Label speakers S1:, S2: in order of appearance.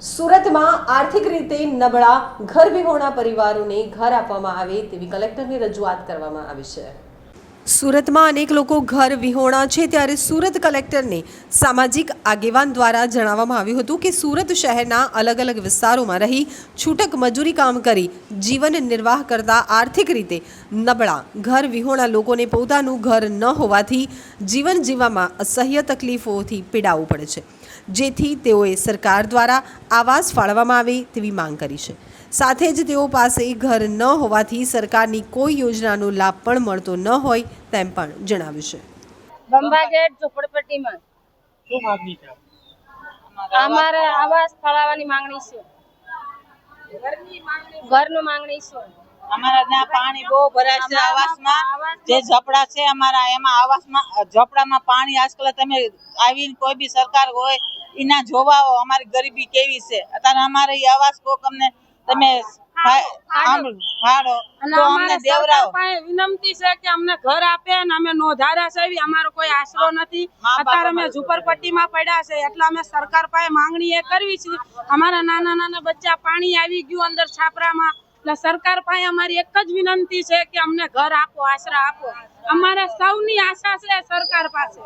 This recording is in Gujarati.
S1: સુરતમાં આર્થિક રીતે નબળા ઘર વિહોણા પરિવારોને ઘર આપવામાં આવે તેવી કલેક્ટરની રજૂઆત કરવામાં આવી છે. સુરતમાં અનેક લોકો ઘર વિહોણા છે ત્યારે સુરત કલેક્ટરને સામાજિક આગેવાન દ્વારા જણાવવામાં આવ્યું હતું કે સુરત શહેરના અલગ અલગ વિસ્તારોમાં રહી છૂટક મજૂરી કામ કરી જીવન નિર્વાહ કરતા આર્થિક રીતે નબળા ઘર વિહોણા લોકોને પોતાનું ઘર ન હોવાથી જીવન જીવવામાં અસહ્ય તકલીફોથી પીડાવું પડે છે. જેથી તેઓએ સરકાર દ્વારા આવાસ ફાળવવામાં આવે તેવી માંગ કરી છે. સાથે જ તેઓ પાસે ઘર ન હોવાથી સરકારની કોઈ યોજનાનો લાભ પણ મળતો ન હોય તેમ પણ જણાવ્યું છે.
S2: બંબાગેટ ઝુંપડપટ્ટીમાં.
S3: શું માંગણી છે?
S2: અમારે આવાસ ફાળવવાની માંગણી છે. ઘરનું માંગણી છે.
S4: અમારા ત્યાં પાણી બહુ ભરાય છે આવાસમાં. જે ઝપડા છે અમારા એમાં આવાસમાં ઝપડામાં પાણી આજકાલ તમે આવીને કોઈ બી સરકાર હોય એના જોવા આવો અમારી ગરીબી કેવી છે? અત્યારે અમારે આવાસ કોક અમને તમે ફાળો તો અમને દેવરાવો.
S2: વિનંતી છે કે અમને ઘર આપે અને અમે નોંધારા છે અમારો કોઈ આશરો નથી. અત્યારે અમે ઝુંપડપટ્ટીમાં પડ્યા છે એટલે અમે સરકાર પાસે માંગણી એ કરવી છે. અમારા નાના નાના બચ્ચા પાણી આવી ગયું અંદર છાપરામાં. એટલે સરકાર પાસે અમારી એક જ વિનંતી છે કે અમને ઘર આપો આશરા આપો. અમારે સૌની આશા છે સરકાર પાસે.